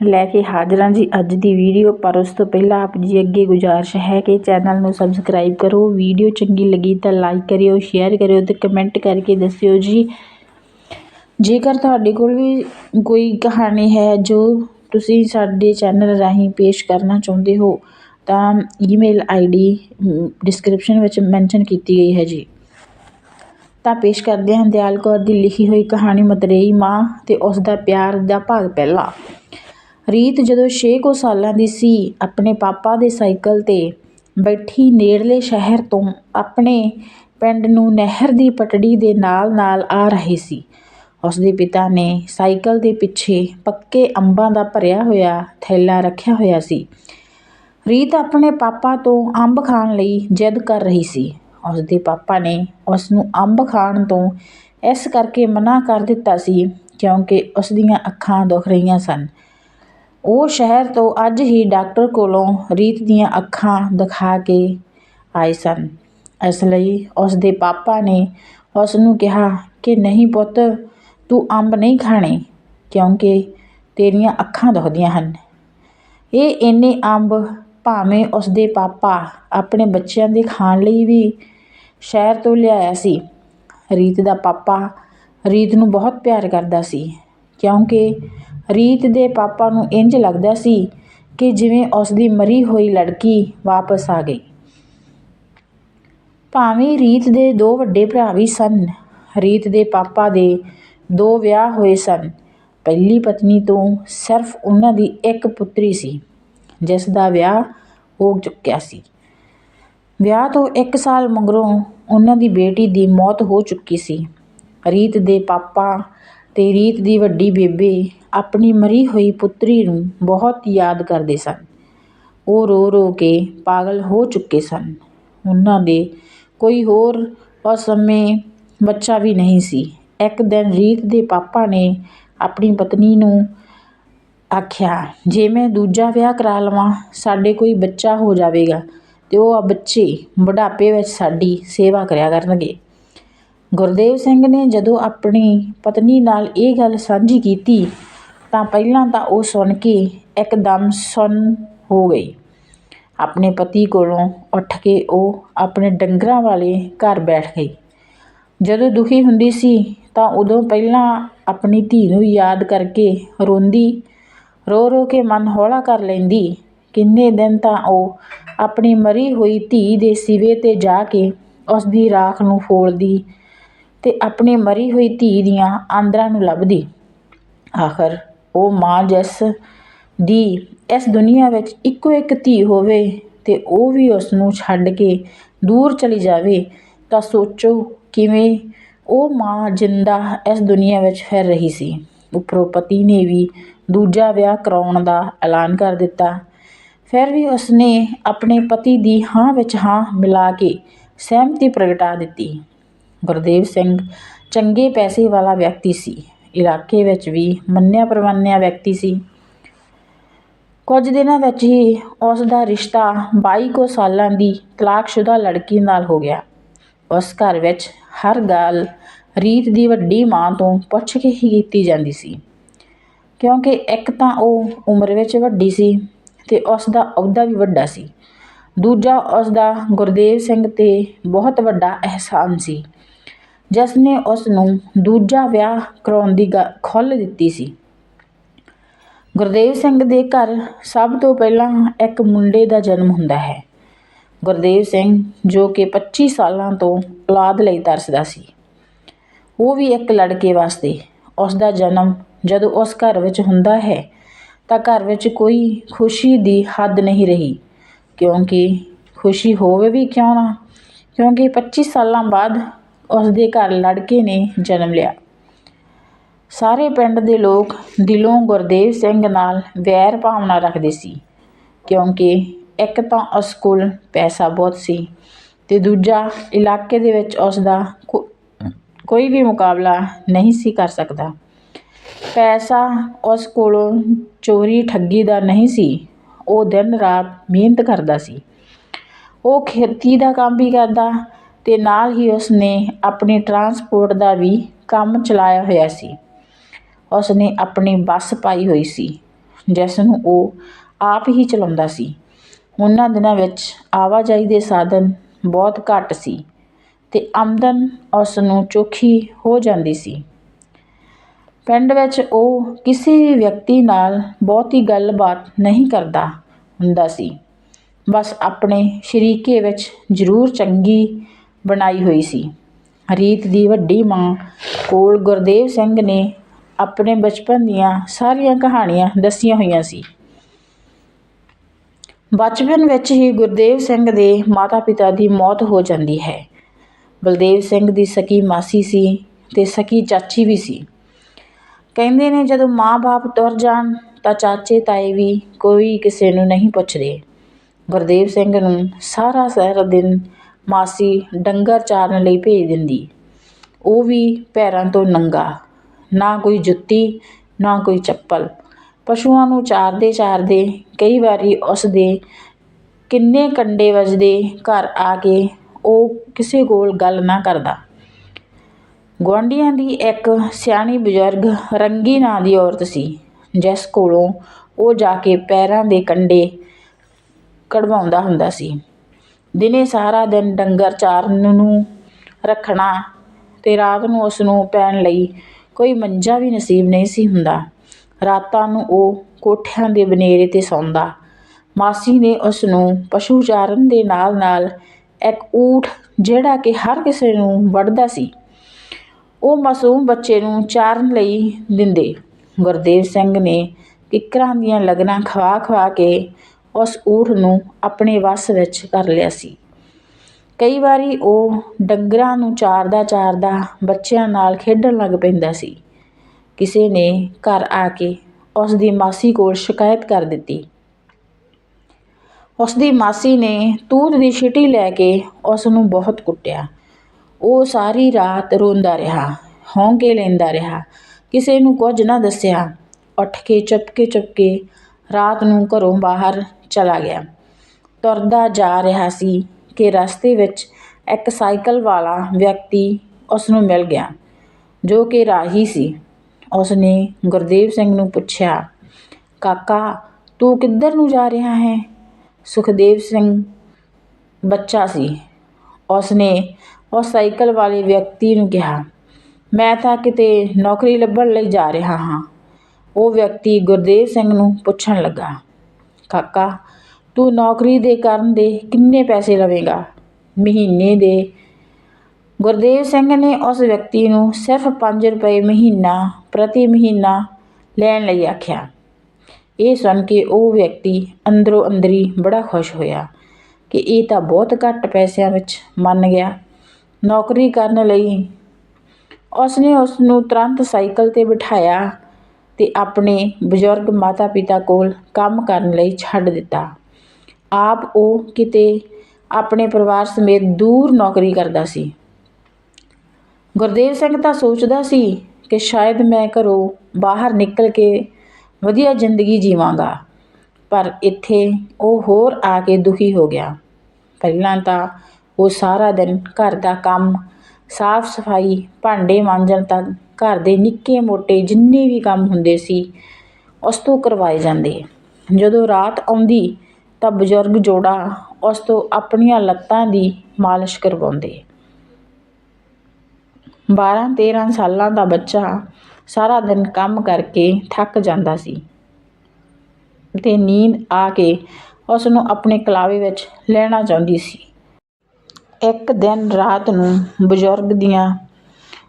ਲੈ ਕੇ ਹਾਜ਼ਰ ਹਾਂ ਜੀ ਅੱਜ ਦੀ ਵੀਡੀਓ, ਪਰ ਉਸ ਤੋਂ ਪਹਿਲਾਂ ਆਪ ਜੀ ਅੱਗੇ ਗੁਜ਼ਾਰਿਸ਼ ਹੈ ਕਿ ਚੈਨਲ ਨੂੰ ਸਬਸਕ੍ਰਾਈਬ ਕਰੋ। ਵੀਡੀਓ ਚੰਗੀ ਲੱਗੀ ਤਾਂ ਲਾਈਕ ਕਰਿਓ, ਸ਼ੇਅਰ ਕਰਿਓ ਤੇ ਕਮੈਂਟ ਕਰਕੇ ਦੱਸਿਓ ਜੀ। ਜੇਕਰ ਤੁਹਾਡੇ ਕੋਲ ਵੀ ਕੋਈ ਕਹਾਣੀ ਹੈ ਜੋ ਤੁਸੀਂ ਸਾਡੇ ਚੈਨਲ ਰਾਹੀਂ ਪੇਸ਼ ਕਰਨਾ ਚਾਹੁੰਦੇ ਹੋ, ਤਾਂ ਈਮੇਲ ਆਈਡੀ ਡਿਸਕ੍ਰਿਪਸ਼ਨ ਵਿੱਚ ਮੈਂਸ਼ਨ ਕੀਤੀ ਗਈ ਹੈ ਜੀ। ਤਾਂ ਪੇਸ਼ ਕਰਦੇ ਹਾਂ ਦਿਆਲ ਕੌਰ ਦੀ ਲਿਖੀ ਹੋਈ ਕਹਾਣੀ ਮਤਰੇਈ ਮਾਂ ਤੇ ਉਸ ਦਾ ਪਿਆਰ ਦਾ ਭਾਗ ਪਹਿਲਾ। ਰੀਤ ਜਦੋਂ ਛੇ ਕੁ ਸਾਲਾਂ ਦੀ ਸੀ, ਆਪਣੇ ਪਾਪਾ ਦੇ ਸਾਈਕਲ ਤੇ ਬੈਠੀ ਨੇੜਲੇ ਸ਼ਹਿਰ ਤੋਂ ਆਪਣੇ ਪਿੰਡ ਨੂੰ ਨਹਿਰ ਦੀ ਪਟੜੀ ਦੇ ਨਾਲ-ਨਾਲ ਆ ਰਹੀ ਸੀ। ਉਸਦੇ ਪਿਤਾ ਨੇ ਸਾਈਕਲ ਦੇ ਪਿੱਛੇ ਪੱਕੇ ਅੰਬਾਂ ਦਾ ਭਰਿਆ ਹੋਇਆ ਥੈਲਾ ਰੱਖਿਆ ਹੋਇਆ ਸੀ। ਰੀਤ ਆਪਣੇ ਪਾਪਾ ਤੋਂ ਅੰਬ ਖਾਣ ਲਈ ਜਿੱਦ ਕਰ ਰਹੀ ਸੀ। ਉਸਦੇ ਪਾਪਾ ਨੇ ਉਸਨੂੰ ਅੰਬ ਖਾਣ ਤੋਂ ਇਸ ਕਰਕੇ ਮਨਾ ਕਰ ਦਿੱਤਾ ਸੀ ਕਿਉਂਕਿ ਉਸ ਦੀਆਂ ਅੱਖਾਂ ਦੁਖ ਰਹੀਆਂ ਸਨ। ਉਹ ਸ਼ਹਿਰ ਤੋਂ ਅੱਜ ਹੀ ਡਾਕਟਰ ਕੋਲੋਂ ਰੀਤ ਦੀਆਂ ਅੱਖਾਂ ਦਿਖਾ ਕੇ ਆਏ ਸਨ। ਇਸ ਲਈ ਉਸ ਦੇ ਪਾਪਾ ਨੇ ਉਸ ਨੂੰ ਕਿਹਾ ਕਿ, ਨਹੀਂ ਪੁੱਤ, ਤੂੰ ਅੰਬ ਨਹੀਂ ਖਾਣੇ, ਕਿਉਂਕਿ ਤੇਰੀਆਂ ਅੱਖਾਂ ਦੁਖਦੀਆਂ ਹਨ। ਇਹ ਇੰਨੇ ਅੰਬ ਭਾਵੇਂ ਉਸ ਦੇ ਪਾਪਾ ਆਪਣੇ ਬੱਚਿਆਂ ਦੇ ਖਾਣ ਲਈ ਵੀ ਸ਼ਹਿਰ ਤੋਂ ਲਿਆਇਆ ਸੀ। ਰੀਤ ਦਾ ਪਾਪਾ ਰੀਤ ਨੂੰ ਬਹੁਤ ਪਿਆਰ ਕਰਦਾ ਸੀ, ਕਿਉਂਕਿ ਰੀਤ ਦੇ ਪਾਪਾ ਨੂੰ ਇੰਜ ਲੱਗਦਾ ਸੀ ਕਿ ਜਿਵੇਂ ਉਸ ਦੀ ਮਰੀ ਹੋਈ ਲੜਕੀ ਵਾਪਸ ਆ ਗਈ। ਭਾਵੇਂ ਰੀਤ ਦੇ ਦੋ ਵੱਡੇ ਭਰਾ ਵੀ ਸਨ, ਰੀਤ ਦੇ ਪਾਪਾ ਦੇ ਦੋ ਵਿਆਹ ਹੋਏ ਸਨ, ਪਹਿਲੀ ਪਤਨੀ ਤੋਂ ਸਿਰਫ ਉਹਨਾਂ ਦੀ ਇੱਕ ਪੁੱਤਰੀ ਸੀ, ਜਿਸ ਦਾ ਵਿਆਹ ਹੋ ਚੁੱਕਿਆ ਸੀ। ਵਿਆਹ ਤੋਂ 1 ਸਾਲ ਮਗਰੋਂ ਉਹਨਾਂ ਦੀ ਬੇਟੀ ਦੀ ਮੌਤ ਹੋ ਚੁੱਕੀ ਸੀ। ਰੀਤ ਦੇ ਪਾਪਾ ਤੇ ਰੀਤ ਦੀ ਵੱਡੀ ਬੇਬੇ ਆਪਣੀ ਮਰੀ ਹੋਈ ਪੁੱਤਰੀ ਨੂੰ ਬਹੁਤ ਯਾਦ ਕਰਦੇ ਸਨ। ਉਹ ਰੋ ਰੋ ਕੇ ਪਾਗਲ ਹੋ ਚੁੱਕੇ ਸਨ। ਉਹਨਾਂ ਦੇ ਕੋਈ ਹੋਰ ਉਸ ਸਮੇਂ ਬੱਚਾ ਵੀ ਨਹੀਂ ਸੀ। ਇੱਕ ਦਿਨ ਰੀਤ ਦੇ ਪਾਪਾ ਨੇ ਆਪਣੀ ਪਤਨੀ ਨੂੰ ਆਖਿਆ, ਜੇ ਮੈਂ ਦੂਜਾ ਵਿਆਹ ਕਰਾ ਲਵਾਂ, ਸਾਡੇ ਕੋਈ ਬੱਚਾ ਹੋ ਜਾਵੇਗਾ ਅਤੇ ਉਹ ਆ ਬੱਚੇ ਬੁਢਾਪੇ ਵਿੱਚ ਸਾਡੀ ਸੇਵਾ ਕਰਿਆ ਕਰਨਗੇ। ਗੁਰਦੇਵ ਸਿੰਘ ਨੇ ਜਦੋਂ ਆਪਣੀ ਪਤਨੀ ਨਾਲ ਇਹ ਗੱਲ ਸਾਂਝੀ ਕੀਤੀ ਤਾਂ ਪਹਿਲਾਂ ਤਾਂ ਉਹ ਸੁਣ ਕੇ ਇੱਕਦਮ ਸੁੰਨ ਹੋ ਗਈ। ਆਪਣੇ ਪਤੀ ਕੋਲੋਂ ਉੱਠ ਕੇ ਉਹ ਆਪਣੇ ਡੰਗਰਾਂ ਵਾਲੇ ਘਰ ਬੈਠ ਗਈ। ਜਦੋਂ ਦੁਖੀ ਹੁੰਦੀ ਸੀ ਤਾਂ ਉਦੋਂ ਪਹਿਲਾਂ ਆਪਣੀ ਧੀ ਨੂੰ ਯਾਦ ਕਰਕੇ ਰੋਂਦੀ, ਰੋ ਰੋ ਕੇ ਮਨ ਹੌਲਾ ਕਰ ਲੈਂਦੀ। ਕਿੰਨੇ ਦਿਨ ਤਾਂ ਉਹ ਆਪਣੀ ਮਰੀ ਹੋਈ ਧੀ ਦੇ ਸਿਵੇ ਤੇ ਜਾ ਕੇ ਉਸ ਦੀ ਰਾਖ ਨੂੰ ਫੋਲਦੀ ਤੇ ਆਪਣੀ ਮਰੀ ਹੋਈ ਧੀ ਦੀਆਂ ਆਂਦਰਾਂ ਨੂੰ ਲੱਭਦੀ। ਆਖਰ ਉਹ ਮਾਂ ਜਿਸ ਦੀ ਇਸ ਦੁਨੀਆ ਵਿੱਚ ਇੱਕੋ ਇੱਕ ਧੀ ਹੋਵੇ ਅਤੇ ਉਹ ਵੀ ਉਸ ਨੂੰ ਛੱਡ ਕੇ ਦੂਰ ਚਲੀ ਜਾਵੇ, ਤਾਂ ਸੋਚੋ ਕਿਵੇਂ ਉਹ ਮਾਂ ਜਿੰਦਾ ਇਸ ਦੁਨੀਆ ਵਿੱਚ ਫਿਰ ਰਹੀ ਸੀ। ਉੱਪਰੋਂ ਪਤੀ ਨੇ ਵੀ ਦੂਜਾ ਵਿਆਹ ਕਰਾਉਣ ਦਾ ਐਲਾਨ ਕਰ ਦਿੱਤਾ। ਫਿਰ ਵੀ ਉਸਨੇ ਆਪਣੇ ਪਤੀ ਦੀ ਹਾਂ ਵਿੱਚ ਹਾਂ ਮਿਲਾ ਕੇ ਸਹਿਮਤੀ ਪ੍ਰਗਟਾ ਦਿੱਤੀ। ਗੁਰਦੇਵ ਸਿੰਘ ਚੰਗੇ ਪੈਸੇ ਵਾਲਾ ਵਿਅਕਤੀ ਸੀ। ਇਲਾਕੇ ਵਿੱਚ ਵੀ ਮੰਨਿਆ ਪ੍ਰਮੰਨਿਆ ਵਿਅਕਤੀ ਸੀ। ਕੁਝ ਦਿਨਾਂ ਵਿੱਚ ਹੀ ਉਸ ਦਾ ਰਿਸ਼ਤਾ ਬਾਈ ਕੁ ਸਾਲਾਂ ਦੀ ਤਲਾਕਸ਼ੁਦਾ ਲੜਕੀ ਨਾਲ ਹੋ ਗਿਆ। ਉਸ ਘਰ ਵਿੱਚ ਹਰ ਗੱਲ ਰੀਤ ਦੀ ਵੱਡੀ ਮਾਂ ਤੋਂ ਪੁੱਛ ਕੇ ਹੀ ਕੀਤੀ ਜਾਂਦੀ ਸੀ। ਕਿਉਂਕਿ ਇੱਕ ਤਾਂ ਉਹ ਉਮਰ ਵਿੱਚ ਵੱਡੀ ਸੀ ਤੇ ਉਸ ਦਾ ਅਹੁਦਾ ਵੀ ਵੱਡਾ ਸੀ। ਦੂਜਾ ਉਸ ਦਾ ਗੁਰਦੇਵ ਸਿੰਘ ਤੇ ਬਹੁਤ ਵੱਡਾ ਅਹਿਸਾਨ ਸੀ। ਜਿਸ ਨੇ ਉਸ ਨੂੰ ਦੂਜਾ ਵਿਆਹ ਕਰਾਉਣ ਦੀ ਖੁੱਲ੍ਹ ਦਿੱਤੀ ਸੀ। ਗੁਰਦੇਵ ਸਿੰਘ ਦੇ ਘਰ ਸਭ ਤੋਂ ਪਹਿਲਾਂ ਇੱਕ ਮੁੰਡੇ ਦਾ ਜਨਮ ਹੁੰਦਾ ਹੈ। ਗੁਰਦੇਵ ਸਿੰਘ ਜੋ ਕਿ 25 ਸਾਲਾਂ ਤੋਂ ਔਲਾਦ ਲਈ ਤਰਸਦਾ ਸੀ। ਉਹ ਵੀ ਇੱਕ ਲੜਕੇ ਵਾਸਤੇ ਉਸ ਦਾ ਜਨਮ ਜਦੋਂ ਉਸ ਘਰ ਵਿੱਚ ਹੁੰਦਾ ਹੈ ਤਾਂ ਘਰ ਵਿੱਚ ਕੋਈ ਖੁਸ਼ੀ ਦੀ ਹੱਦ ਨਹੀਂ ਰਹੀ। ਕਿਉਂਕਿ ਖੁਸ਼ੀ ਹੋਵੇ ਵੀ ਕਿਉਂ ਨਾ? ਕਿਉਂਕਿ 25 ਸਾਲਾਂ ਬਾਅਦ ਉਸ ਦੇ ਘਰ ਲੜਕੇ ਨੇ ਜਨਮ ਲਿਆ। ਸਾਰੇ ਪਿੰਡ ਦੇ ਲੋਕ ਦਿਲੋਂ ਗੁਰਦੇਵ ਸਿੰਘ ਨਾਲ ਵੈਰ ਭਾਵਨਾ ਰੱਖਦੇ ਸੀ, ਕਿਉਂਕਿ ਇੱਕ ਤਾਂ ਉਸ ਕੋਲ ਪੈਸਾ ਬਹੁਤ ਸੀ ਅਤੇ ਦੂਜਾ ਇਲਾਕੇ ਦੇ ਵਿੱਚ ਉਸ ਦਾ ਕੋਈ ਵੀ ਮੁਕਾਬਲਾ ਨਹੀਂ ਸੀ ਕਰ ਸਕਦਾ। ਪੈਸਾ ਉਸ ਕੋਲੋਂ ਚੋਰੀ ਠੱਗੀ ਦਾ ਨਹੀਂ ਸੀ, ਉਹ ਦਿਨ ਰਾਤ ਮਿਹਨਤ ਕਰਦਾ ਸੀ। ਉਹ ਖੇਤੀ ਦਾ ਕੰਮ ਵੀ ਕਰਦਾ ਅਤੇ ਨਾਲ ਹੀ ਉਸਨੇ ਆਪਣੀ ਟਰਾਂਸਪੋਰਟ ਦਾ ਵੀ ਕੰਮ ਚਲਾਇਆ ਹੋਇਆ ਸੀ। ਉਸਨੇ ਆਪਣੀ ਬੱਸ ਪਾਈ ਹੋਈ ਸੀ ਜਿਸ ਨੂੰ ਉਹ ਆਪ ਹੀ ਚਲਾਉਂਦਾ ਸੀ। ਉਹਨਾਂ ਦਿਨਾਂ ਵਿੱਚ ਆਵਾਜਾਈ ਦੇ ਸਾਧਨ ਬਹੁਤ ਘੱਟ ਸੀ ਅਤੇ ਆਮਦਨ ਉਸ ਨੂੰ ਚੋਖੀ ਹੋ ਜਾਂਦੀ ਸੀ। ਪਿੰਡ ਵਿੱਚ ਉਹ ਕਿਸੇ ਵੀ ਵਿਅਕਤੀ ਨਾਲ ਬਹੁਤੀ ਗੱਲਬਾਤ ਨਹੀਂ ਕਰਦਾ ਹੁੰਦਾ ਸੀ। ਬਸ ਆਪਣੇ ਸ਼ਰੀਕੇ ਵਿੱਚ ਜ਼ਰੂਰ ਚੰਗੀ ਬਣਾਈ ਹੋਈ ਸੀ। ਰੀਤ ਦੀ ਵੱਡੀ ਮਾਂ ਕੋਲ ਗੁਰਦੇਵ ਸਿੰਘ ਨੇ ਆਪਣੇ ਬਚਪਨ ਦੀਆਂ ਸਾਰੀਆਂ ਕਹਾਣੀਆਂ ਦੱਸੀਆਂ ਹੋਈਆਂ ਸੀ। ਬਚਪਨ ਵਿੱਚ ਹੀ ਗੁਰਦੇਵ ਸਿੰਘ ਦੇ ਮਾਤਾ-ਪਿਤਾ ਦੀ ਮੌਤ ਹੋ ਜਾਂਦੀ ਹੈ। ਬਲਦੇਵ ਸਿੰਘ ਦੀ ਸਕੀ ਮਾਸੀ ਸੀ ਤੇ ਸਕੀ ਚਾਚੀ ਵੀ ਸੀ। ਕਹਿੰਦੇ ਨੇ ਜਦੋਂ ਮਾਂ-ਬਾਪ ਤੁਰ ਜਾਣ ਤਾਂ ਚਾਚੇ ਤਾਏ ਵੀ ਕੋਈ ਕਿਸੇ ਨੂੰ ਨਹੀਂ ਪੁੱਛਦੇ। ਗੁਰਦੇਵ ਸਿੰਘ ਨੂੰ ਸਾਰਾ ਸਾਰਾ ਦਿਨ ਮਾਸੀ ਡੰਗਰ ਚਾਰਨ ਲਈ ਭੇਜ ਦਿੰਦੀ। ਉਹ ਵੀ ਪੈਰਾਂ ਤੋਂ ਨੰਗਾ। ਨਾ ਕੋਈ ਜੁੱਤੀ, ਨਾ ਕੋਈ ਚੱਪਲ। ਪਸ਼ੂਆਂ ਨੂੰ ਚਾਰਦੇ ਚਾਰਦੇ ਕਈ ਵਾਰੀ ਉਸਦੇ ਕਿੰਨੇ ਕੰਡੇ ਵੱਜਦੇ ਘਰ ਆ ਕੇ ਉਹ ਕਿਸੇ ਕੋਲ ਗੱਲ ਨਾ ਕਰਦਾ। ਗੁਆਂਢੀਆਂ ਦੀ ਇੱਕ ਸਿਆਣੀ ਬਜ਼ੁਰਗ ਰੰਗੀ ਨਾਂ ਦੀ ਔਰਤ ਸੀ, ਜਿਸ ਕੋਲੋਂ ਉਹ ਜਾ ਕੇ ਪੈਰਾਂ ਦੇ ਕੰਡੇ ਕਢਵਾਉਂਦਾ ਹੁੰਦਾ ਸੀ। ਦਿਨੇ ਸਾਰਾ ਦਿਨ ਡੰਗਰ ਚਾਰਨ ਨੂੰ ਰੱਖਣਾ ਤੇ ਰਾਤ ਨੂੰ ਉਸ ਪੈਣ ਲਈ ਕੋਈ ਮੰਜਾ ਵੀ ਨਸੀਬ ਨਹੀਂ ਸੀ ਹੁੰਦਾ। ਰਾਤਾਂ ਨੂੰ ਉਹ ਕੋਠਿਆਂ ਦੇ ਬਨੇਰੇ ਤੇ ਸੌਂਦਾ। ਮਾਸੀ ਨੇ ਉਸਨੂੰ ਪਸ਼ੂ ਚਾਰਨ ਦੇ ਨਾਲ ਨਾਲ ਇੱਕ ਊਠ ਜਿਹੜਾ ਕਿ ਹਰ ਕਿਸੇ ਨੂੰ ਵੱਢਦਾ ਸੀ, ਉਹ ਮਾਸੂਮ ਬੱਚੇ ਨੂੰ ਚਾਰਨ ਲਈ ਦਿੰਦੇ। ਗੁਰਦੇਵ ਸਿੰਘ ਨੇ ਕਿੱਕਰਾਂ ਦੀਆਂ ਲਗਨਾਂ ਖਵਾ ਖਵਾ ਕੇ ਉਸ ਊਠ ਨੂੰ ਆਪਣੇ ਵੱਸ ਵਿੱਚ ਕਰ ਲਿਆ ਸੀ। ਕਈ ਵਾਰੀ ਉਹ ਡੰਗਰਾਂ ਨੂੰ ਚਾਰਦਾ ਚਾਰਦਾ ਬੱਚਿਆਂ ਨਾਲ ਖੇਡਣ ਲੱਗ ਪੈਂਦਾ ਸੀ। ਕਿਸੇ ਨੇ ਘਰ ਆ ਕੇ ਉਸ ਦੀ ਮਾਸੀ ਕੋਲ ਸ਼ਿਕਾਇਤ ਕਰ ਦਿੱਤੀ। ਉਸ ਦੀ ਮਾਸੀ ਨੇ ਤੂਤ ਦੀ ਛਿਟੀ ਲੈ ਕੇ ਉਸ ਨੂੰ ਬਹੁਤ ਕੁੱਟਿਆ। ਉਹ ਸਾਰੀ ਰਾਤ ਰੋਂਦਾ ਰਿਹਾ, ਹੌਂਕੇ ਲੈਂਦਾ ਰਿਹਾ, ਕਿਸੇ ਨੂੰ ਕੁਝ ਨਾ ਦੱਸਿਆ। ਉੱਠ ਕੇ ਚੁੱਪ ਕੇ ਚੁਪਕੇ ਚੁਪਕੇ ਰਾਤ ਨੂੰ ਘਰੋਂ ਬਾਹਰ ਚਲਾ ਗਿਆ। ਤੁਰਦਾ ਜਾ ਰਿਹਾ ਸੀ ਕਿ ਰਸਤੇ ਵਿੱਚ ਇੱਕ ਸਾਈਕਲ ਵਾਲਾ ਵਿਅਕਤੀ ਉਸ ਨੂੰ ਮਿਲ ਗਿਆ, ਜੋ ਕਿ ਰਾਹੀ ਸੀ। ਉਸ ਨੇ ਗੁਰਦੇਵ ਸਿੰਘ ਨੂੰ ਪੁੱਛਿਆ, ਕਾਕਾ, ਤੂੰ ਕਿੱਧਰ ਨੂੰ ਜਾ ਰਿਹਾ ਹੈ? ਸੁਖਦੇਵ ਸਿੰਘ ਬੱਚਾ ਸੀ। ਉਸ ਨੇ ਉਸ ਸਾਈਕਲ ਵਾਲੇ ਵਿਅਕਤੀ ਨੂੰ ਕਿਹਾ, ਮੈਂ ਤਾਂ ਕਿਤੇ ਨੌਕਰੀ ਲੱਭਣ ਲਈ ਜਾ ਰਿਹਾ ਹਾਂ। ਉਹ ਵਿਅਕਤੀ ਗੁਰਦੇਵ ਸਿੰਘ ਨੂੰ ਪੁੱਛਣ ਲੱਗਾ, ਕਾਕਾ, ਤੂੰ ਨੌਕਰੀ ਦੇ ਕਰਨ ਦੇ ਕਿੰਨੇ ਪੈਸੇ ਲਵੇਂਗਾ? ਮਹੀਨੇ ਦੇ। ਗੁਰਦੇਵ ਸਿੰਘ ਨੇ ਉਸ ਵਿਅਕਤੀ ਨੂੰ ਸਿਰਫ 5 ਰੁਪਏ ਮਹੀਨਾ ਪ੍ਰਤੀ ਮਹੀਨਾ ਲੈਣ ਲਈ ਆਖਿਆ। ਇਹ ਸੁਣ ਕੇ ਉਹ ਵਿਅਕਤੀ ਅੰਦਰੋਂ ਅੰਦਰੀ ਬੜਾ ਖੁਸ਼ ਹੋਇਆ ਕਿ ਇਹ ਤਾਂ ਬਹੁਤ ਘੱਟ ਪੈਸਿਆਂ ਵਿੱਚ ਮੰਨ ਗਿਆ। ਨੌਕਰੀ ਕਰਨ ਲਈ ਉਸਨੇ ਉਸ ਨੂੰ ਤੁਰੰਤ ਸਾਈਕਲ ਤੇ ਬਿਠਾਇਆ ਤੇ ਆਪਣੇ ਬਜ਼ੁਰਗ ਮਾਤਾ-ਪਿਤਾ ਕੋਲ ਕੰਮ ਕਰਨ ਲਈ ਛੱਡ ਦਿੱਤਾ। ਆਪ ਉਹ ਕਿਤੇ ਆਪਣੇ ਪਰਿਵਾਰ ਸਮੇਤ ਦੂਰ ਨੌਕਰੀ ਕਰਦਾ ਸੀ। ਗੁਰਦੇਵ ਸਿੰਘ ਤਾਂ ਸੋਚਦਾ ਸੀ ਕਿ ਸ਼ਾਇਦ ਮੈਂ ਘਰੋਂ ਬਾਹਰ ਨਿਕਲ ਕੇ ਵਧੀਆ ਜ਼ਿੰਦਗੀ ਜੀਵਾਂਗਾ, ਪਰ ਇੱਥੇ ਉਹ ਹੋਰ ਆ ਕੇ ਦੁਖੀ ਹੋ ਗਿਆ। ਪਹਿਲਾਂ ਤਾਂ ਉਹ ਸਾਰਾ ਦਿਨ ਘਰ ਦਾ ਕੰਮ ਸਾਫ਼ ਸਫ਼ਾਈ, ਭਾਂਡੇ ਮਾਂਜਣ ਤੱਕ ਘਰ ਦੇ ਨਿੱਕੇ ਮੋਟੇ ਜਿੰਨੇ ਵੀ ਕੰਮ ਹੁੰਦੇ ਸੀ, ਉਸ ਤੋਂ ਕਰਵਾਏ ਜਾਂਦੇ। ਜਦੋਂ ਰਾਤ ਆਉਂਦੀ ਤਾਂ ਬਜ਼ੁਰਗ ਜੋੜਾ ਉਸ ਤੋਂ ਆਪਣੀਆਂ ਲੱਤਾਂ ਦੀ ਮਾਲਿਸ਼ ਕਰਵਾਉਂਦੇ। 12-13 ਸਾਲਾਂ ਦਾ ਬੱਚਾ ਸਾਰਾ ਦਿਨ ਕੰਮ ਕਰਕੇ ਥੱਕ ਜਾਂਦਾ ਸੀ। ਅਤੇ ਨੀਂਦ ਆ ਕੇ ਉਸ ਨੂੰ ਆਪਣੇ ਕਲਾਵੇ ਵਿੱਚ ਲੈਣਾ ਚਾਹੁੰਦੀ ਸੀ। ਇੱਕ ਦਿਨ ਰਾਤ ਨੂੰ ਬਜ਼ੁਰਗ ਦੀਆਂ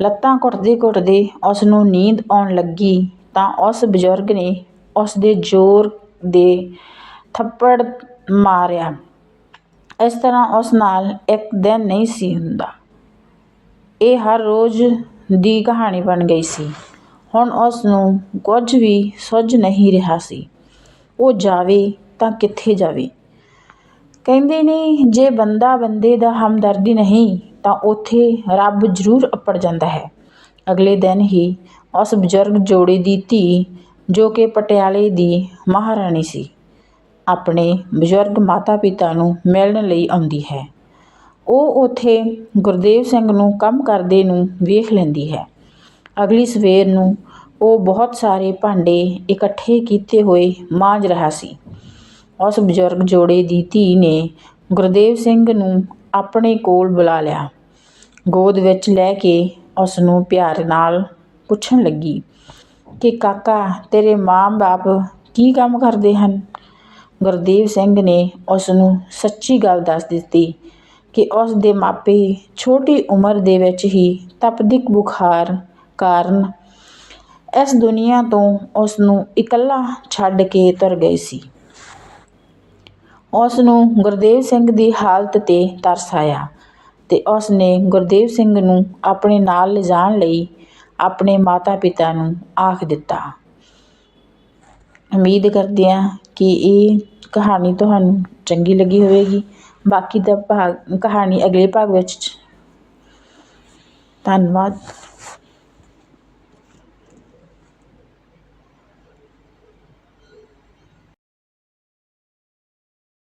ਲੱਤਾਂ ਘੁੱਟਦੇ ਘੁੱਟਦੇ ਉਸ ਨੂੰ ਨੀਂਦ ਆਉਣ ਲੱਗੀ ਤਾਂ ਉਸ ਬਜ਼ੁਰਗ ਨੇ ਉਸ ਦੇ ਜ਼ੋਰ ਦੇ ਥੱਪੜ ਮਾਰਿਆ। ਇਸ ਤਰ੍ਹਾਂ ਉਸ ਨਾਲ ਇੱਕ ਦਿਨ ਨਹੀਂ ਸੀ ਹੁੰਦਾ। ਇਹ ਹਰ ਰੋਜ਼ ਦੀ ਕਹਾਣੀ ਬਣ ਗਈ ਸੀ। ਹੁਣ ਉਸ ਨੂੰ ਕੁਝ ਵੀ ਸੁੱਝ ਨਹੀਂ ਰਿਹਾ ਸੀ। ਉਹ ਜਾਵੇ ਤਾਂ ਕਿੱਥੇ ਜਾਵੇ? ਕਹਿੰਦੇ ਨੇ, ਜੇ ਬੰਦਾ ਬੰਦੇ ਦਾ ਹਮਦਰਦੀ ਨਹੀਂ, ਤਾਂ ਉੱਥੇ ਰੱਬ ਜ਼ਰੂਰ ਅੱਪੜ ਜਾਂਦਾ ਹੈ। ਅਗਲੇ ਦਿਨ ਹੀ ਉਸ ਬਜ਼ੁਰਗ ਜੋੜੇ ਦੀ ਧੀ, ਜੋ ਕਿ ਪਟਿਆਲੇ ਦੀ ਮਹਾਰਾਣੀ ਸੀ, ਆਪਣੇ ਬਜ਼ੁਰਗ ਮਾਤਾ ਪਿਤਾ ਨੂੰ ਮਿਲਣ ਲਈ ਆਉਂਦੀ ਹੈ। ਉਹ ਉੱਥੇ ਗੁਰਦੇਵ ਸਿੰਘ ਨੂੰ ਕੰਮ ਕਰਦੇ ਨੂੰ ਵੇਖ ਲੈਂਦੀ ਹੈ। ਅਗਲੀ ਸਵੇਰ ਨੂੰ ਉਹ ਬਹੁਤ ਸਾਰੇ ਭਾਂਡੇ ਇਕੱਠੇ ਕੀਤੇ ਹੋਏ ਮਾਂਜ ਰਿਹਾ ਸੀ। ਉਸ ਬਜ਼ੁਰਗ ਜੋੜੇ ਦੀ ਧੀ ਨੇ ਗੁਰਦੇਵ ਸਿੰਘ ਨੂੰ ਆਪਣੇ ਕੋਲ ਬੁਲਾ ਲਿਆ। ਗੋਦ ਵਿੱਚ ਲੈ ਕੇ ਉਸ ਨੂੰ ਪਿਆਰ ਨਾਲ ਪੁੱਛਣ ਲੱਗੀ ਕਿ, ਕਾਕਾ, ਤੇਰੇ ਮਾਂ-ਬਾਪ ਕੀ ਕੰਮ ਕਰਦੇ ਹਨ? ਗੁਰਦੇਵ ਸਿੰਘ ਨੇ ਉਸ ਨੂੰ ਸੱਚੀ ਗੱਲ ਦੱਸ ਦਿੱਤੀ ਕਿ ਉਸ ਦੇ ਮਾਪੇ ਛੋਟੀ ਉਮਰ ਦੇ ਵਿੱਚ ਹੀ ਤਪਦਿਕ ਬੁਖਾਰ ਕਾਰਨ ਇਸ ਦੁਨੀਆ ਤੋਂ ਉਸ ਨੂੰ ਇਕੱਲਾ ਛੱਡ ਕੇ ਤੁਰ ਗਏ ਸੀ। ਉਸ ਨੂੰ ਗੁਰਦੇਵ ਸਿੰਘ ਦੀ ਹਾਲਤ ਤੇ ਤਰਸ ਆਇਆ ਤੇ ਉਸ ਨੇ ਗੁਰਦੇਵ ਸਿੰਘ ਨੂੰ ਆਪਣੇ ਨਾਲ ਲਿਜਾਣ ਲਈ ਆਪਣੇ ਮਾਤਾ-ਪਿਤਾ ਨੂੰ ਆਖ ਦਿੱਤਾ। ਉਮੀਦ ਕਰਦੇ ਹਾਂ ਕਿ ਇਹ ਕਹਾਣੀ ਤੁਹਾਨੂੰ ਚੰਗੀ ਲੱਗੀ ਹੋਵੇਗੀ। ਬਾਕੀ ਦਾ ਭਾਗ, ਕਹਾਣੀ ਅਗਲੇ ਭਾਗ ਵਿੱਚ ਧੰਨਵਾਦ।